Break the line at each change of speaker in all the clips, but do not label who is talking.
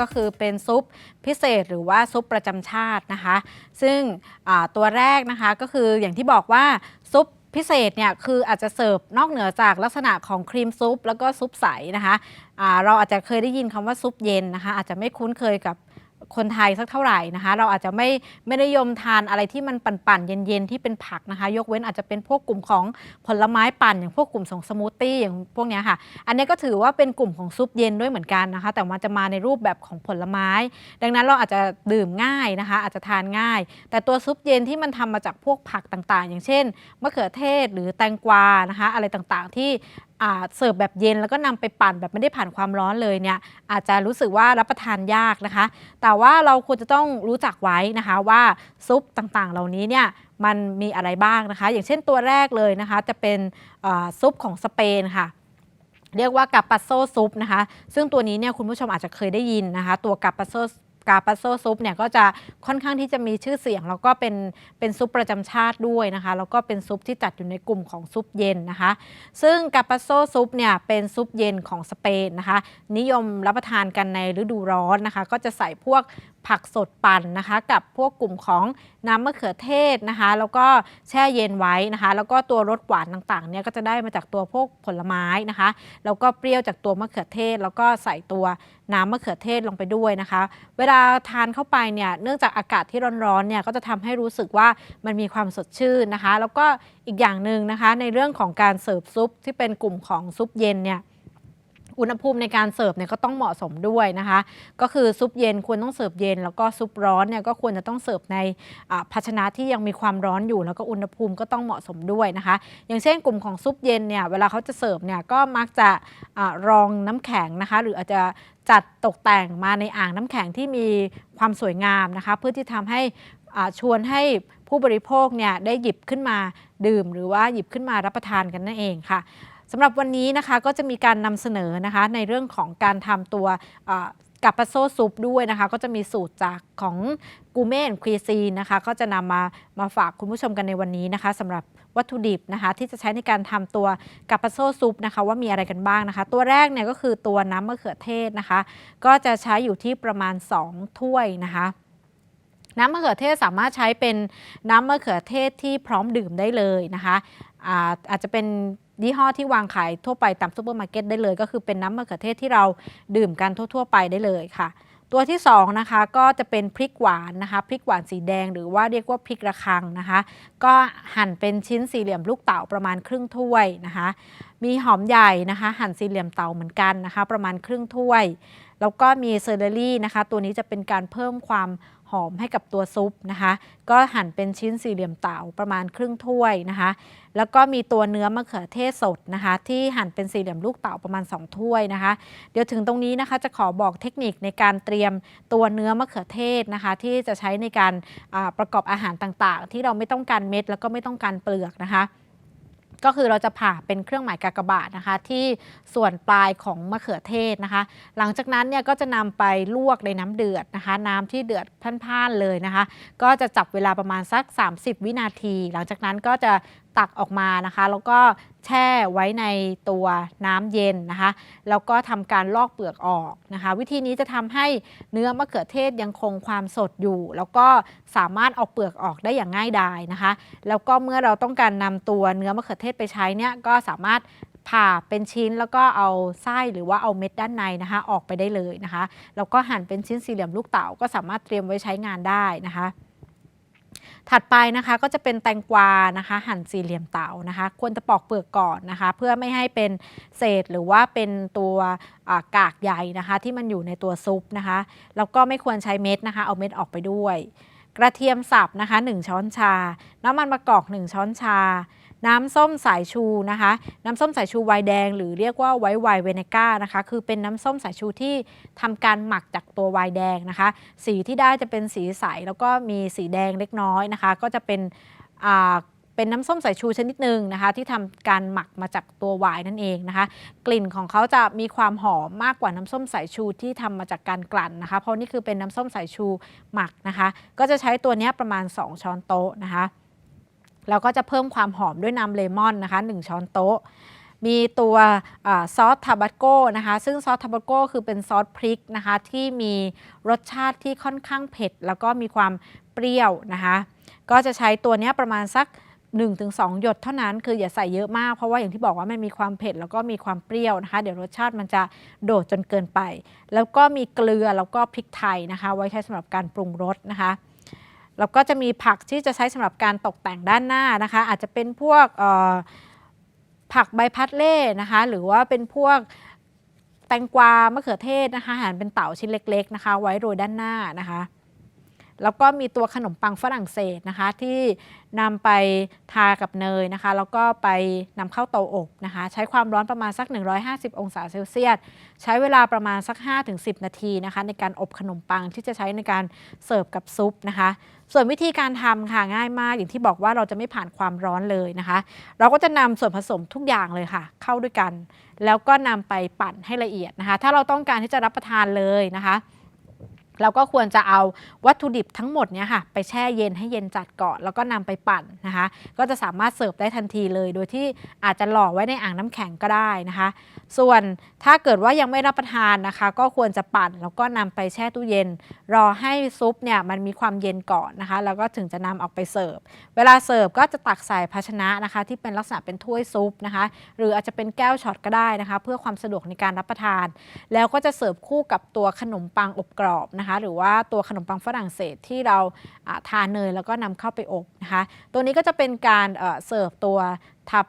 ก็คือเป็นซุปพิเศษหรือว่าซุปประจำชาตินะคะ ซึ่งตัวแรกนะคะก็คืออย่างที่บอกว่าซุปพิเศษเนี่ยคืออาจจะเสิร์ฟนอกเหนือจากลักษณะของครีมซุป แล้วก็ซุปใสนะคะเราอาจจะเคยได้ยินคำว่าซุปเย็นนะคะ อาจจะไม่คุ้นเคยกับ คนไทยสักเท่าไหร่นะคะ เราอาจจะไม่ไม่ได้นิยมทานอะไรที่มันปั่นๆเย็นๆที่เป็นผักนะคะ ยกเว้นอาจจะเป็นพวกกลุ่มของผลไม้ปั่น อย่างพวกกลุ่มของสมูทตี้อย่างพวกนี้ค่ะ อันนี้ก็ถือว่าเป็นกลุ่มของซุปเย็นด้วยเหมือนกันนะคะ แต่มันจะมาในรูปแบบของผลไม้ ดังนั้นเราอาจจะดื่มง่ายนะคะ อาจจะทานง่าย แต่ตัวซุปเย็นที่มันทำมาจากพวกผักต่างๆ อย่างเช่นมะเขือเทศหรือแตงกวานะคะ อะไรต่างๆที่ เสิร์ฟแบบเย็นแล้วก็นำไปปั่นแบบไม่ได้ผ่านความร้อนเลยเนี่ยอาจจะรู้สึกว่ารับประทานยากนะคะ แต่ว่าเราควรจะต้องรู้จักไว้นะคะว่าซุปต่างๆ เหล่านี้เนี่ยมันมีอะไรบ้างนะคะ อย่างเช่นตัวแรกเลยนะคะ จะเป็นซุปของสเปนค่ะเรียกว่ากาปาโซซุปนะคะ ซึ่งตัวนี้เนี่ยคุณผู้ชมอาจจะเคยได้ยินนะคะ ตัวกาปาโซ กาปาโซซุปเนี่ยก็จะค่อนข้างที่จะมีชื่อเสียง แล้วก็เป็นเป็นซุปประจำชาติด้วยนะคะ แล้วก็เป็นซุปที่จัดอยู่ในกลุ่มของซุปเย็นนะคะ ซึ่งกาปาโซซุปเนี่ยเป็นซุปเย็นของสเปนนะคะ นิยมรับประทานกันในฤดูร้อนนะคะ ก็จะใส่พวก ผักสดปั่นนะคะ กับพวกกลุ่มของน้ำมะเขือเทศนะคะ แล้วก็แช่เย็นไว้นะคะ แล้วก็ตัวรสหวานต่างๆเนี่ยก็จะได้มาจากตัวพวกผลไม้นะคะ แล้วก็เปรี้ยวจากตัวมะเขือเทศ แล้วก็ใส่ตัวน้ำมะเขือเทศลงไปด้วยนะคะ เวลาทานเข้าไปเนี่ยเนื่องจากอากาศที่ร้อนๆเนี่ยก็จะทำให้รู้สึกว่ามันมีความสดชื่นนะคะ แล้วก็อีกอย่างหนึ่งนะคะในเรื่องของการเสิร์ฟซุปที่เป็นกลุ่มของซุปเย็นเนี่ย อุณหภูมิในการเสิร์ฟเนี่ยก็ต้องเหมาะสมด้วยนะคะ ก็คือซุปเย็นควรต้องเสิร์ฟเย็น แล้วก็ซุปร้อนเนี่ยก็ควรจะต้องเสิร์ฟในภาชนะที่ยังมีความร้อนอยู่ แล้วก็อุณหภูมิก็ต้องเหมาะสมด้วยนะคะ อย่างเช่นกลุ่มของซุปเย็นเนี่ยเวลาเขาจะเสิร์ฟเนี่ยก็มักจะอารองน้ำแข็งนะคะ หรืออาจจะจัดตกแต่งมาในอ่างน้ำแข็งที่มีความสวยงามนะคะ เพื่อที่ทำให้ชวนให้ผู้บริโภคเนี่ยได้หยิบขึ้นมาดื่ม หรือว่าหยิบขึ้นมารับประทานกันนั่นเองค่ะ สำหรับวันนี้นะคะก็จะมีการนำเสนอนะคะในเรื่องของการทำตัวกาปาโซซุปด้วยนะคะ ก็จะมีสูตรจากของกูเมนควีซีนนะคะก็จะนำมามาฝากคุณผู้ชมกันในวันนี้นะคะสำหรับวัตถุดิบนะคะ ที่จะใช้ในการทำตัวกาปาโซซุปนะคะ ว่ามีอะไรกันบ้างนะคะ ตัวแรกเนี่ยก็คือตัวน้ำมะเขือเทศนะคะ ก็จะใช้อยู่ที่ประมาณ 2 ถ้วยนะคะน้ำมะเขือเทศสามารถใช้เป็นน้ำมะเขือเทศที่พร้อมดื่มได้เลยนะคะอาอาจจะเป็น ยี่ห้อที่วางขายทั่วไปตามซูเปอร์มาร์เก็ตได้เลย ก็คือเป็นน้ำมะเขือเทศที่เราดื่มกันทั่ว ๆ ไปได้เลยค่ะ ตัวที่2นะคะก็จะเป็นพริกหวานนะคะพริกหวานสีแดงหรือว่าเรียกว่าพริกระคังนะคะ ก็หั่นเป็นชิ้นสี่เหลี่ยมลูกเต๋าประมาณครึ่งถ้วยนะคะ มีหอมใหญ่นะคะ หั่นสี่เหลี่ยมเต๋าเหมือนกันนะคะ ประมาณครึ่งถ้วย แล้วก็มีเซอร์เดอรี่นะคะ ตัวนี้จะเป็นการเพิ่มความ หอมให้กับตัวซุปนะคะ ก็หั่นเป็นชิ้นสี่เหลี่ยมเต๋าประมาณครึ่งถ้วยนะคะ แล้วก็มีตัวเนื้อมะเขือเทศสดนะคะ ที่หั่นเป็นสี่เหลี่ยมลูกเต๋าประมาณ 2 ถ้วยนะคะ เดี๋ยวถึงตรงนี้นะคะจะขอบอกเทคนิคในการเตรียมตัวเนื้อมะเขือเทศนะคะ ที่จะใช้ในการประกอบอาหารต่างๆ ที่เราไม่ต้องการเม็ดแล้วก็ไม่ต้องการเปลือกนะคะ ก็คือเราจะผ่าเป็นเครื่องหมายกากบาทนะคะ ที่ส่วนปลายของมะเขือเทศนะคะ หลังจากนั้นเนี่ยก็จะนำไปลวกในน้ำเดือดนะคะ น้ำที่เดือดพ่านๆเลยนะคะ ก็จะจับเวลาประมาณสัก 30 วินาที หลังจากนั้นก็จะ ตักออกมานะคะ แล้วก็แช่ไว้ในตัวน้ำเย็นนะคะ แล้วก็ทำการลอกเปลือกออกนะคะ วิธีนี้จะทำให้เนื้อมะเขือเทศยังคงความสดอยู่ แล้วก็สามารถเอาเปลือกออกได้อย่างง่ายดายนะคะ แล้วก็เมื่อเราต้องการนำตัวเนื้อมะเขือเทศไปใช้เนี่ยก็สามารถผ่าเป็นชิ้นแล้วก็เอาไส้หรือว่าเอาเม็ดด้านในนะคะ ออกไปได้เลยนะคะ แล้วก็หั่นเป็นชิ้นสี่เหลี่ยมลูกเต๋าก็สามารถเตรียมไว้ใช้งานได้นะคะ ถัดไปนะคะก็จะเป็นแตงกวานะคะ หั่นสี่เหลี่ยมเต๋านะคะ ควรจะปอกเปลือกก่อนนะคะ เพื่อไม่ให้เป็นเศษหรือว่าเป็นตัวอ่ากากใยนะคะ ที่มันอยู่ในตัวซุปนะคะแล้วก็ไม่ควรใช้เม็ดนะคะ เอาเม็ดออกไปด้วย กระเทียมสับนะคะ 1 ช้อนชา น้ำมันมะกอก 1 ช้อนชา น้ำส้มสายชูนะคะ น้ำส้มสายชูไวน์แดง หรือเรียกว่าไวท์ไวน์เวเนก้านะคะ คือเป็นน้ำส้มสายชูที่ทำการหมักจากตัวไวน์แดงนะคะ สีที่ได้จะเป็นสีใสแล้วก็มีสีแดงเล็กน้อยนะคะ ก็จะเป็นอ่าเป็นน้ำส้มสายชูชนิดหนึ่งนะคะ ที่ทำการหมักมาจากตัวไวน์นั่นเองนะคะ กลิ่นของเขาจะมีความหอมมากกว่าน้ำส้มสายชูที่ทำมาจากการกลั่นนะคะ เพราะนี่คือเป็นน้ำส้มสายชูหมักนะคะ ก็จะใช้ตัวนี้ประมาณ 2 ช้อนโต๊ะนะคะ แล้วก็จะเพิ่มความหอมด้วยน้ำเลมอนนะคะ 1 ช้อนโต๊ะ มีตัวอซอสทาบาโก้นะคะ ซึ่งซอสทาบาโก้คือเป็นซอสพริกนะคะ ที่มีรสชาติที่ค่อนข้างเผ็ด แล้วก็มีความเปรี้ยวนะคะ ก็จะใช้ตัวนี้ประมาณสัก 1-2 หยดเท่านั้นคืออย่าใส่เยอะมากเพราะว่าอย่างที่บอกว่ามันมีความเผ็ดแล้วก็มีความเปรี้ยวนะคะ เดี๋ยวรสชาติมันจะโดดจนเกินไป แล้วก็มีเกลือแล้วก็พริกไทยนะคะ ไว้ใช้สำหรับการปรุงรสนะคะ แล้วก็จะมีผักที่จะใช้สำหรับการตกแต่งด้านหน้านะคะ อาจจะเป็นพวกผักใบพัดเล่นะคะ หรือว่าเป็นพวกแตงกวามะเขือเทศนะคะหั่นเป็นเต๋าชิ้นเล็ก ๆ นะคะ ไว้โรยด้านหน้านะคะ แล้วก็มีตัวขนมปังฝรั่งเศสนะคะ ที่นำไปทากับเนยนะคะ แล้วก็ไปนำเข้าเตาอบนะคะ ใช้ความร้อนประมาณสัก 150 องศาเซลเซียส ใช้เวลาประมาณสัก 5-10 นาทีนะคะ ในการอบขนมปังที่จะใช้ในการเสิร์ฟกับซุปนะคะ ส่วนวิธีการทำค่ะง่ายมาก อย่างที่บอกว่าเราจะไม่ผ่านความร้อนเลยนะคะ เราก็จะนำส่วนผสมทุกอย่างเลยค่ะ เข้าด้วยกัน แล้วก็นำไปปั่นให้ละเอียดนะคะ ถ้าเราต้องการที่จะรับประทานเลยนะคะ เราก็ควรจะเอาวัตถุดิบทั้งหมดเนี่ยค่ะไปแช่เย็นให้เย็นจัดก่อนแล้วก็นำไปปั่นนะคะ ก็จะสามารถเสิร์ฟได้ทันทีเลย โดยที่อาจจะหล่อไว้ในอ่างน้ำแข็งก็ได้นะคะ ส่วนถ้าเกิดว่ายังไม่รับประทานนะคะ ก็ควรจะปั่นแล้วก็นำไปแช่ตู้เย็น รอให้ซุปเนี่ยมันมีความเย็นก่อนนะคะ แล้วก็ถึงจะนำออกไปเสิร์ฟเวลาเสิร์ฟก็จะตักใส่ภาชนะนะคะ ที่เป็นลักษณะเป็นถ้วยซุปนะคะ หรืออาจจะเป็นแก้วช็อตก็ได้นะคะ เพื่อความสะดวกในการรับประทาน แล้วก็จะเสิร์ฟคู่กับตัวขนมปังอบกรอบนะนะคะหรือว่าตัวขนมปังฝรั่งเศสที่เราทานเนยแล้วก็นำเข้าไปอบนะคะตัวนี้ก็จะเป็นการเสิร์ฟตัวทับ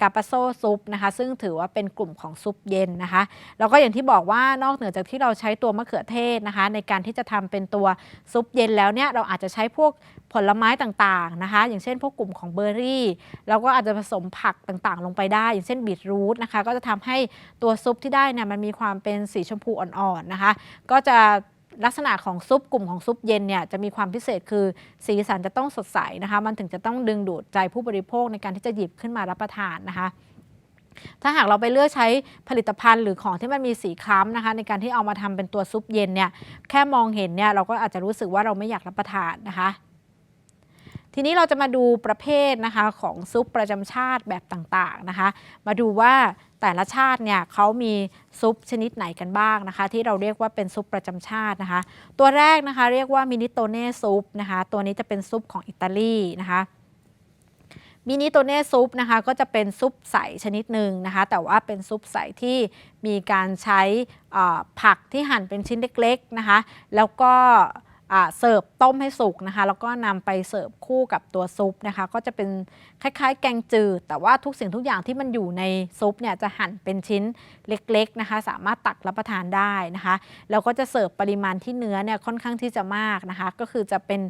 กาปาโซซุปนะคะซึ่งถือว่าเป็นกลุ่มของซุปเย็นนะคะแล้วก็อย่างที่บอกว่านอกเหนือจากที่เราใช้ตัวมะเขือเทศนะคะ ในการที่จะทำเป็นตัวซุปเย็นแล้วเนี่ยเราอาจจะใช้พวกผลไม้ต่างๆนะคะ อย่างเช่นพวกกลุ่มของเบอร์รี่แล้วก็อาจจะผสมผักต่างๆ ลงไปได้ อย่างเช่นบีทรูทนะคะก็จะทำให้ตัวซุปที่ได้เนี่ยมันมีความเป็นสีชมพูอ่อนๆนะคะ ก็จะ ลักษณะของซุปกลุ่มของซุปเย็นเนี่ยจะมีความพิเศษคือสีสันจะต้องสดใสนะคะ มันถึงจะต้องดึงดูดใจผู้บริโภคในการที่จะหยิบขึ้นมารับประทานนะคะ ถ้าหากเราไปเลือกใช้ผลิตภัณฑ์หรือของที่มันมีสีคล้ำนะคะ ในการที่เอามาทำเป็นตัวซุปเย็นเนี่ยแค่มองเห็นเนี่ยเราก็อาจจะรู้สึกว่าเราไม่อยากรับประทานนะคะทีนี้เราจะมาดูประเภทนะคะของซุปประจำชาติแบบต่างๆนะคะ มาดูว่า แต่ละชาติเนี่ยเขามีซุปชนิดไหนกันบ้างนะคะ ที่เราเรียกว่าเป็นซุปประจำชาตินะคะ ตัวแรกนะคะเรียกว่ามินิโตเน่ซุปนะคะ ตัวนี้จะเป็นซุปของอิตาลีนะคะมินิโตเน่ซุปนะคะก็จะเป็นซุปใสชนิดหนึ่งนะคะ แต่ว่าเป็นซุปใสที่มีการใช้ผักที่หั่นเป็นชิ้นเล็กๆนะคะ แล้วก็ เสิร์ฟต้มให้สุกนะคะ แล้วก็นำไปเสิร์ฟคู่กับตัวซุปนะคะ ก็จะเป็นคล้าย ๆ แกงจืด แต่ว่าทุกสิ่งทุกอย่างที่มันอยู่ในซุปเนี่ยจะหั่นเป็นชิ้นเล็กๆนะคะ สามารถตักรับประทานได้นะคะแล้วก็จะเสิร์ฟปริมาณที่เนื้อเนี่ยค่อนข้างที่จะมากนะคะ ก็คือจะเป็น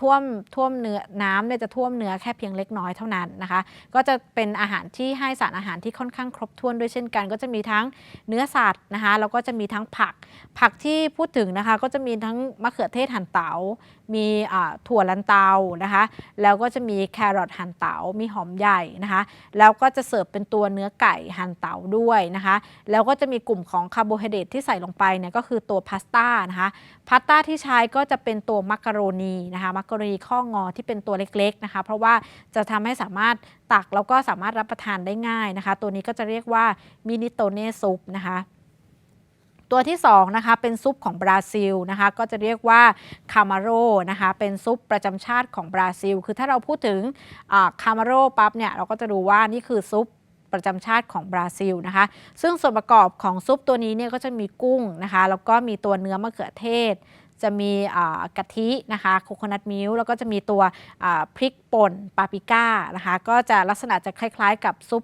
ท่วมท่วมเนื้อน้ำเนี่ยจะท่วมเนื้อแค่เพียงเล็กน้อยเท่านั้นนะคะ ก็จะเป็นอาหารที่ให้สารอาหารที่ค่อนข้างครบถ้วนด้วยเช่นกัน ก็จะมีทั้งเนื้อสัตว์นะคะแล้วก็จะมีทั้งผักผักที่พูดถึงนะคะ ก็จะมีทั้งมะเขือเทศหั่นเตา๋ามีถั่วลันเตานะคะ แล้วก็จะมีแครอทหั่นเตา๋ามีหอมใหญ่นะคะ แล้วก็จะเสิร์ฟเป็นตัวเนื้อไก่หั่นเต๋าด้วยนะคะ แล้วก็จะมีกลุ่มของคาร์โบไฮเดรตที่ใส่ลงไปเนี่ยก็คือตัวพาสต้านะคะ พาสต้าที่ใช้ก็จะเป็นตัวมักกะโรนีนะคะมักกะโรนีข้องอที่เป็นตัวเล็กๆนะคะ เพราะว่าจะทำให้สามารถตักแล้วก็สามารถรับประทานได้ง่ายนะคะ ตัวนี้ก็จะเรียกว่ามินิโตเน่ซุปนะคะ ตัวที่2นะคะเป็นซุปของบราซิลนะคะก็จะเรียกว่าคามาโรนะคะเป็นซุปประจำชาติของบราซิล คือถ้าเราพูดถึงคามาโรปั๊บเนี่ยเราก็จะรู้ว่านี่คือซุปประจำชาติของบราซิลนะคะ ซึ่งส่วนประกอบของซุปตัวนี้เนี่ยก็จะมีกุ้งนะคะแล้วก็มีตัวเนื้อมะเขือเทศ จะมีกะทินะคะโคโคนัทมิลแล้วก็จะมีตัวพริกป่นปาปิก้านะคะก็จะลักษณะจะคล้ายๆ กับซุป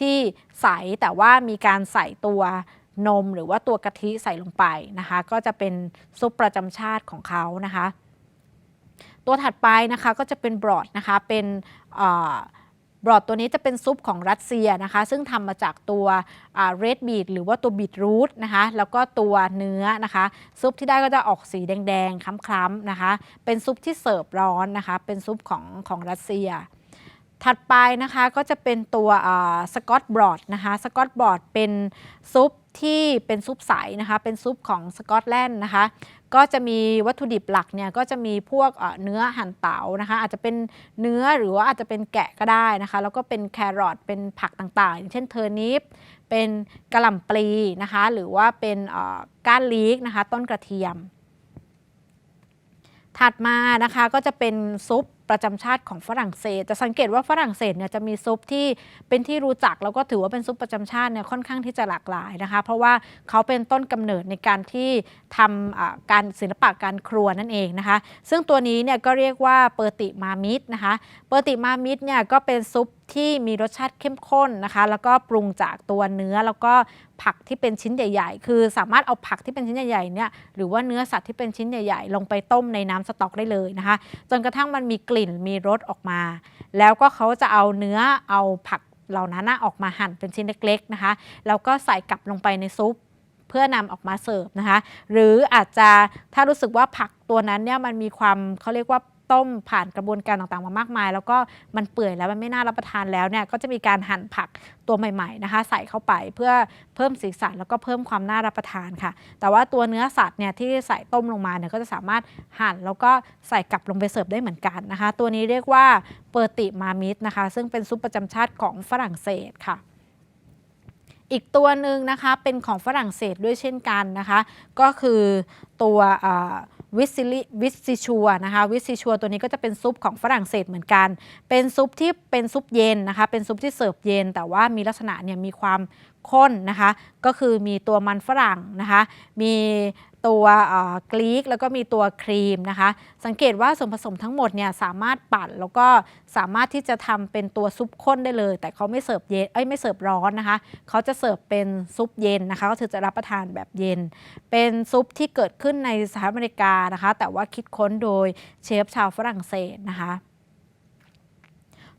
ที่ใสแต่ว่ามีการใส่ตัว นมหรือว่าตัวกะทิใส่ลงไปนะคะ ก็จะเป็นซุปประจำชาติของเขานะคะ ตัวถัดไปนะคะก็จะเป็นบรอดนะคะเป็นบรอดตัวนี้จะเป็นซุปของรัสเซียนะคะ ซึ่งทำมาจากตัวเรดบีทหรือว่าตัวบีทรูทนะคะ แล้วก็ตัวเนื้อนะคะ ซุปที่ได้ก็จะออกสีแดงๆคล้ำๆนะคะ เป็นซุปที่เสิร์ฟร้อนนะคะ เป็นซุปของของรัสเซีย ถัดไปนะคะก็จะเป็นตัวสกอตบรอดนะคะสกอตบรอดเป็นซุปที่เป็นซุปใสนะคะเป็นซุปของสกอตแลนด์นะคะก็จะมีวัตถุดิบหลักเนี่ยก็จะมีพวกเนื้อหั่นเต๋านะคะอาจจะเป็นเนื้อหรือว่าอาจจะเป็นแกะก็ได้นะคะแล้วก็เป็นแครอทเป็นผักต่างๆ อย่างเช่นเทอร์นิปเป็นกระหล่ำปลีนะคะหรือว่าเป็นก้านลีกนะคะต้นกระเทียม ถัดมานะคะก็จะเป็นซุป ประจำชาติของฝรั่งเศส จะสังเกตว่าฝรั่งเศสเนี่ยจะมีซุปที่เป็นที่รู้จักแล้วก็ถือว่าเป็นซุปประจำชาติเนี่ยค่อนข้างที่จะหลากหลายนะคะ เพราะว่าเขาเป็นต้นกำเนิดในการที่ทำอ่าการศิลปะการครัวนั่นเองนะคะ ซึ่งตัวนี้เนี่ยก็เรียกว่าเปอร์ติมามิดนะคะ เปอร์ติมามิดเนี่ยก็เป็นซุป ที่มีรสชาติเข้มข้นนะคะ แล้วก็ปรุงจากตัวเนื้อแล้วก็ผักที่เป็นชิ้นใหญ่ ๆ คือสามารถเอาผักที่เป็นชิ้นใหญ่ๆเนี่ยหรือว่าเนื้อสัตว์ที่เป็นชิ้นใหญ่ ๆ ลงไปต้มในน้ำสต๊อกได้เลยนะคะ จนกระทั่งมันมีกลิ่นมีรสออกมา แล้วก็เขาจะเอาเนื้อเอาผักเหล่านั้นออกมาหั่นเป็นชิ้นเล็กๆนะคะแล้วก็ใส่กลับลงไปในซุปเพื่อนำออกมาเสิร์ฟนะคะ หรืออาจจะถ้ารู้สึกว่าผักตัวนั้นเนี่ยมันมีความเขาเรียกว่า ต้มผ่านกระบวนการต่างๆมามากมาย แล้วก็มันเปื่อยแล้วมันไม่น่ารับประทานแล้วเนี่ยก็จะมีการหั่นผักตัวใหม่ๆนะคะ ใส่เข้าไปเพื่อเพิ่มสีสันแล้วก็เพิ่มความน่ารับประทานค่ะ แต่ว่าตัวเนื้อสัตว์เนี่ยที่ใส่ต้มลงมาเนี่ยก็จะสามารถหั่นแล้วก็ใส่กลับลงไปเสิร์ฟได้เหมือนกันนะคะ ตัวนี้เรียกว่าเปอร์ติมามิดนะคะ ซึ่งเป็นซุปประจำชาติของฝรั่งเศสค่ะอีกตัวหนึ่งนะคะเป็นของฝรั่งเศสด้วยเช่นกันนะคะ ก็คือตัว วิซิลิวิซิชัวนะคะวิซิชัวตัวนี้ก็จะเป็นซุปของฝรั่งเศสเหมือนกัน เป็นซุปที่เป็นซุปเย็นนะคะ เป็นซุปที่เสิร์ฟเย็น แต่ว่ามีลักษณะเนี่ยมีความข้นนะคะ ก็คือมีตัวมันฝรั่งนะคะ มี ตัวกรีกแล้วก็มีตัวครีมนะคะ สังเกตว่าส่วนผสมทั้งหมดเนี่ยสามารถปั่นแล้วก็สามารถที่จะทำเป็นตัวซุปข้นได้เลย แต่เขาไม่เสิร์ฟเย็นเอ้ยไม่เสิร์ฟร้อนนะคะเขาจะเสิร์ฟเป็นซุปเย็นนะคะก็คือจะรับประทานแบบเย็น เป็นซุปที่เกิดขึ้นในสหรัฐอเมริกานะคะ แต่ว่าคิดค้นโดยเชฟชาวฝรั่งเศสนะคะ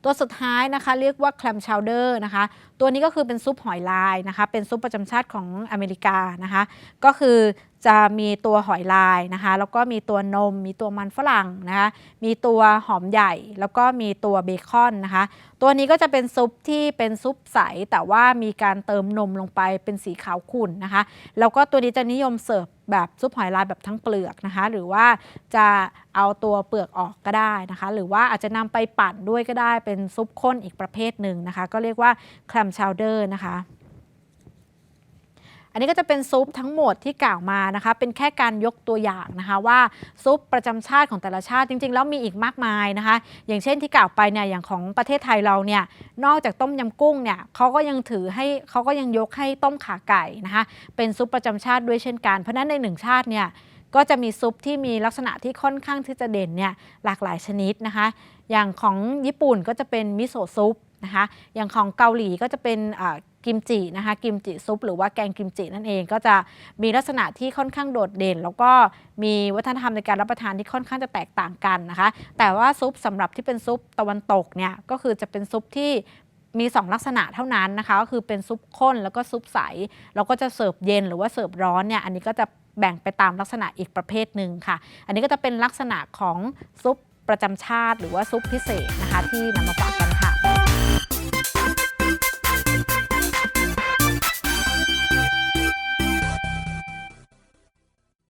ตัวสุดท้ายนะคะเรียกว่าแคลมชาวเดอร์นะคะ ตัวนี้ก็คือเป็นซุปหอยลายนะคะ เป็นซุปประจำชาติของอเมริกานะคะ ก็คือ จะมีตัวหอยลายนะคะ แล้วก็มีตัวนม มีตัวมันฝรั่งนะคะ มีตัวหอมใหญ่ แล้วก็มีตัวเบคอนนะคะ ตัวนี้ก็จะเป็นซุปที่เป็นซุปใส แต่ว่ามีการเติมนมลงไปเป็นสีขาวขุ่นนะคะ แล้วก็ตัวนี้จะนิยมเสิร์ฟแบบซุปหอยลายแบบทั้งเปลือกนะคะ หรือว่าจะเอาตัวเปลือกออกก็ได้นะคะ หรือว่าอาจจะนำไปปั่นด้วยก็ได้เป็นซุปข้นอีกประเภทหนึ่งนะคะ ก็เรียกว่าแคลมชาวเดอร์นะคะ อันนี้ก็จะเป็นซุปทั้งหมดที่กล่าวมานะคะ เป็นแค่การยกตัวอย่างนะคะว่าซุปประจำชาติของแต่ละชาติจริง ๆ แล้วมีอีกมากมายนะคะ อย่างเช่นที่กล่าวไปเนี่ยอย่างของประเทศไทยเราเนี่ยนอกจากต้มยำกุ้งเนี่ยเขาก็ยังถือให้เขาก็ยังยกให้ต้มขาไก่นะคะเป็นซุปประจำชาติด้วยเช่นกัน เพราะฉะนั้นในหนึ่งชาติเนี่ยก็จะมีซุปที่มีลักษณะที่ค่อนข้างที่จะเด่นเนี่ยหลากหลายชนิดนะคะ อย่างของญี่ปุ่นก็จะเป็นมิโซะซุปนะคะ อย่างของเกาหลีก็จะเป็น กิมจินะคะกิมจิซุปหรือว่าแกงกิมจินั่นเองก็จะมีลักษณะที่ค่อนข้างโดดเด่น แล้วก็มีวัฒนธรรมในการรับประทานที่ค่อนข้างจะแตกต่างกันนะคะ แต่ว่าซุปสำหรับที่เป็นซุปตะวันตกเนี่ยก็คือจะเป็นซุปที่มี 2 ลักษณะเท่านั้นนะคะก็คือเป็นซุปข้นแล้วก็ซุปใสแล้วก็จะเสิร์ฟเย็นหรือว่าเสิร์ฟร้อนเนี่ยอันนี้ก็จะแบ่งไปตามลักษณะอีกประเภทหนึ่งค่ะ อันนี้ก็จะเป็นลักษณะของซุปประจำชาติ หรือว่าซุปพิเศษนะคะที่นำมาฝาก